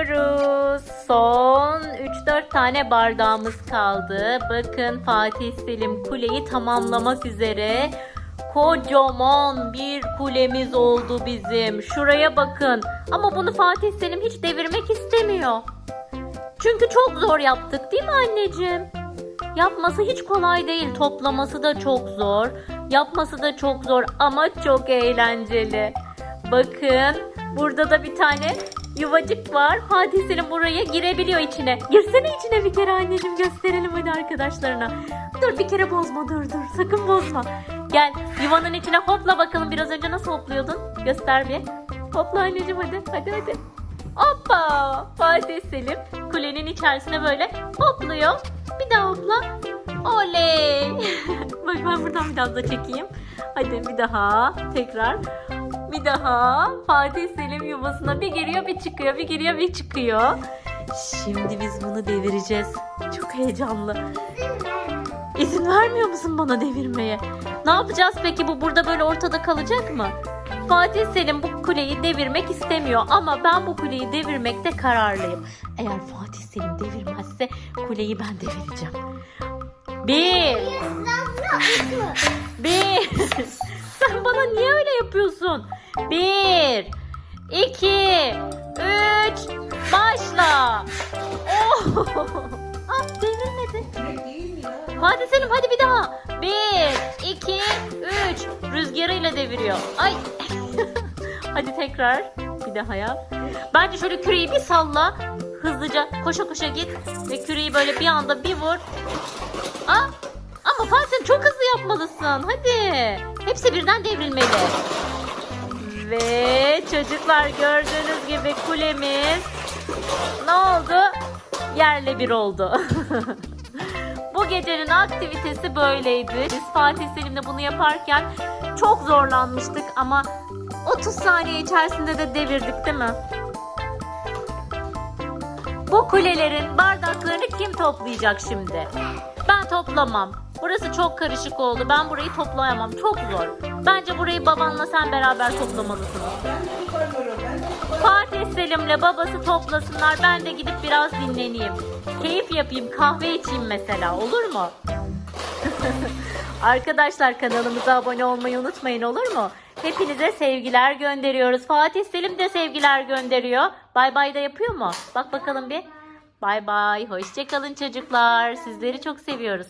Bitiriyoruz. Son 3-4 tane bardağımız kaldı. Bakın Fatih Selim kuleyi tamamlamak üzere. Kocaman bir kulemiz oldu bizim. Şuraya bakın. Ama bunu Fatih Selim hiç devirmek istemiyor. Çünkü çok zor yaptık değil mi anneciğim? Yapması hiç kolay değil. Toplaması da çok zor. Yapması da çok zor ama çok eğlenceli. Bakın burada da bir tane yuvacık var. Fatih Selim buraya girebiliyor içine. Girsene içine bir kere anneciğim gösterelim hadi arkadaşlarına. Dur bir kere bozma dur dur sakın bozma. Gel yuvanın içine hopla bakalım biraz önce nasıl hopluyordun? Göster bir. Hopla anneciğim hadi hadi hadi. Hoppa! Fatih Selim kulenin içerisine böyle hopluyor. Bir daha hopla. Oley! Bak ben buradan biraz da çekeyim. Hadi bir daha. Tekrar. Bir daha. Fatih Selim yuvasına bir giriyor bir çıkıyor. Bir giriyor bir çıkıyor. Şimdi biz bunu devireceğiz. Çok heyecanlı. İzin vermiyor musun bana devirmeye? Ne yapacağız peki bu burada böyle ortada kalacak mı? Fatih Selim bu kuleyi devirmek istemiyor ama ben bu kuleyi devirmekte kararlıyım. Eğer Fatih Selim devirmezse kuleyi ben devireceğim. Bir, bir. Sen bana niye öyle yapıyorsun? Bir, iki, üç, başla. Oh. Ah devirmedi. Fatih Selim hadi bir daha. Bir, iki, üç. Rüzgarıyla deviriyor. Ay. hadi tekrar. Bir daha yap. Bence şöyle küreği bir salla. Hızlıca koşa koşa git. Ve küreği böyle bir anda bir vur. Aa, ama Fatih çok hızlı yapmalısın. Hadi. Hepsi birden devrilmeli. Ve çocuklar gördüğünüz gibi kulemiz ne oldu? Yerle bir oldu. Bu gecenin aktivitesi böyleydi. Biz Fatih Selim'le bunu yaparken çok zorlanmıştık ama 30 saniye içerisinde de devirdik değil mi? Bu kulelerin bardaklarını kim toplayacak şimdi? Ben toplamam. Burası çok karışık oldu. Ben burayı toplayamam. Çok zor. Bence burayı babanla sen beraber toplamalısınız. Fatih Selim'le babası toplasınlar. Ben de gidip biraz dinleneyim. Keyif yapayım. Kahve içeyim mesela. Olur mu? Arkadaşlar kanalımıza abone olmayı unutmayın olur mu? Hepinize sevgiler gönderiyoruz. Fatih Selim de sevgiler gönderiyor. Bay bay da yapıyor mu? Bak bakalım bir. Bay bay. Hoşçakalın çocuklar. Sizleri çok seviyoruz.